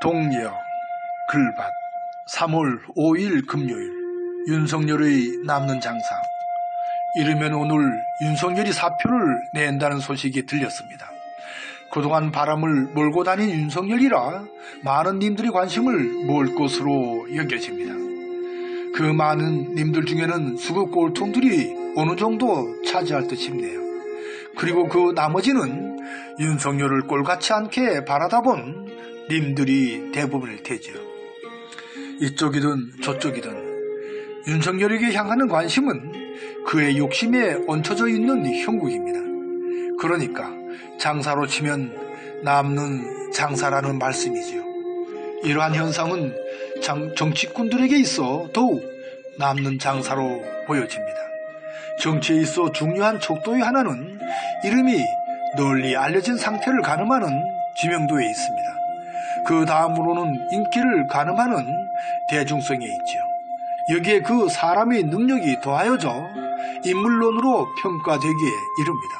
동려 글밭 3월 5일 금요일 윤석열의 남는 장사 이르면 오늘 윤석열이 사표를 낸다는 소식이 들렸습니다. 그동안 바람을 몰고 다닌 윤석열이라 많은 님들이 관심을 모을 것으로 여겨집니다. 그 많은 님들 중에는 수급 꼴통들이 어느 정도 차지할 듯 싶네요. 그리고 그 나머지는 윤석열을 꼴같이 않게 바라다 본 님들이 대부분일 테죠. 이쪽이든 저쪽이든 윤석열에게 향하는 관심은 그의 욕심에 얹혀져 있는 형국입니다. 그러니까 장사로 치면 남는 장사라는 말씀이지요. 이러한 현상은 장- 정치꾼들에게 있어 더욱 남는 장사로 보여집니다. 정치에 있어 중요한 척도의 하나는 이름이 널리 알려진 상태를 가늠하는 지명도에 있습니다. 그 다음으로는 인기를 가늠하는 대중성에 있지요. 여기에 그 사람의 능력이 더하여져 인물론으로 평가되기에 이릅니다.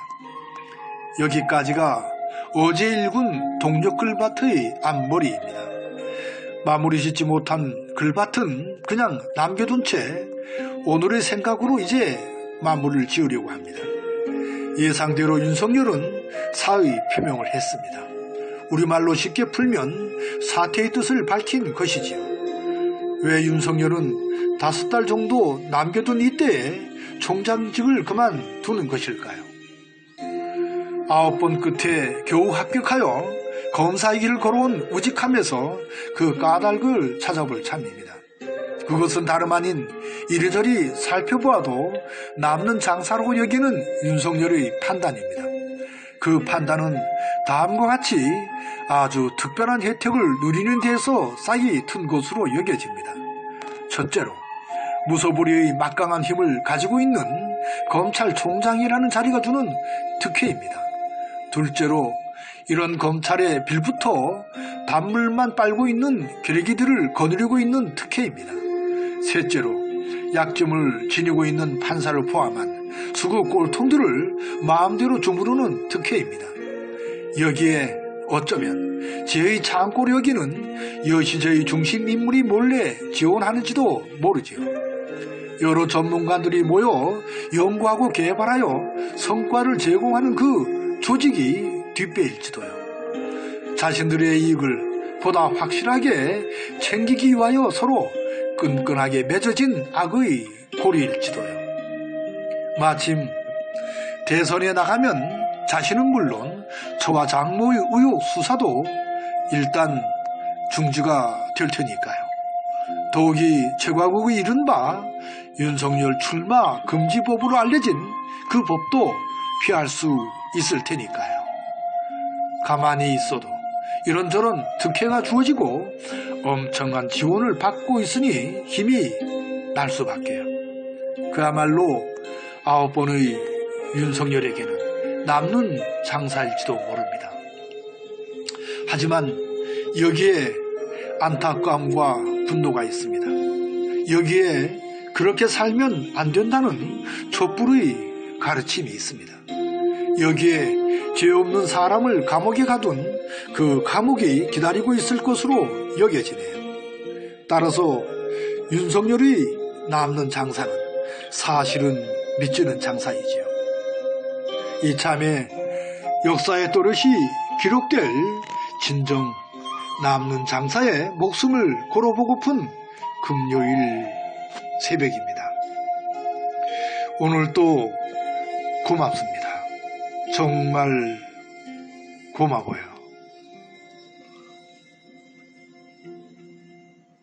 여기까지가 어제 읽은 동력글밭의 앞머리입니다. 마무리 짓지 못한 글밭은 그냥 남겨둔 채 오늘의 생각으로 이제 마무리를 지으려고 합니다. 예상대로 윤석열은 사의 표명을 했습니다. 우리말로 쉽게 풀면 사태의 뜻을 밝힌 것이지요. 왜 윤석열은 다섯 달 정도 남겨둔 이때에 총장직을 그만두는 것일까요? 아홉 번 끝에 겨우 합격하여 검사의 길을 걸어온 우직함에서 그 까닭을 찾아볼 참입니다. 그것은 다름 아닌 이리저리 살펴보아도 남는 장사라고 여기는 윤석열의 판단입니다. 그 판단은 다음과 같이 아주 특별한 혜택을 누리는 데에서 싹이 튼 것으로 여겨집니다. 첫째로 무소불위의 막강한 힘을 가지고 있는 검찰총장이라는 자리가 주는 특혜입니다. 둘째로 이런 검찰의 빌부터 단물만 빨고 있는 괴뢰기들을 거느리고 있는 특혜입니다. 셋째로 약점을 지니고 있는 판사를 포함한 수급 꼴통들을 마음대로 주무르는 특혜입니다. 여기에 어쩌면 제의 창고를 여기는 여시저의 중심 인물이 몰래 지원하는지도 모르지요. 여러 전문가들이 모여 연구하고 개발하여 성과를 제공하는 그 조직이 뒷배일지도요. 자신들의 이익을 보다 확실하게 챙기기 위하여 서로 끈끈하게 맺어진 악의 고리일지도요. 마침 대선에 나가면 자신은 물론 저와 장모의 의혹 수사도 일단 중지가 될 테니까요. 더욱이 최과국의 이른바 윤석열 출마 금지법으로 알려진 그 법도 피할 수 있을 테니까요. 가만히 있어도 이런저런 특혜가 주어지고 엄청난 지원을 받고 있으니 힘이 날 수밖에요. 그야말로 아홉 번의 윤석열에게는 남는 장사일지도 모릅니다. 하지만 여기에 안타까움과 분노가 있습니다. 여기에 그렇게 살면 안 된다는 촛불의 가르침이 있습니다. 여기에 죄 없는 사람을 감옥에 가둔 그 감옥이 기다리고 있을 것으로 여겨지네요. 따라서 윤석열의 남는 장사는 사실은 믿지는 장사이지요. 이참에 역사의 또렷이 기록될 진정 남는 장사에 목숨을 걸어보고픈 금요일 새벽입니다. 오늘도 고맙습니다. 정말 고마워요.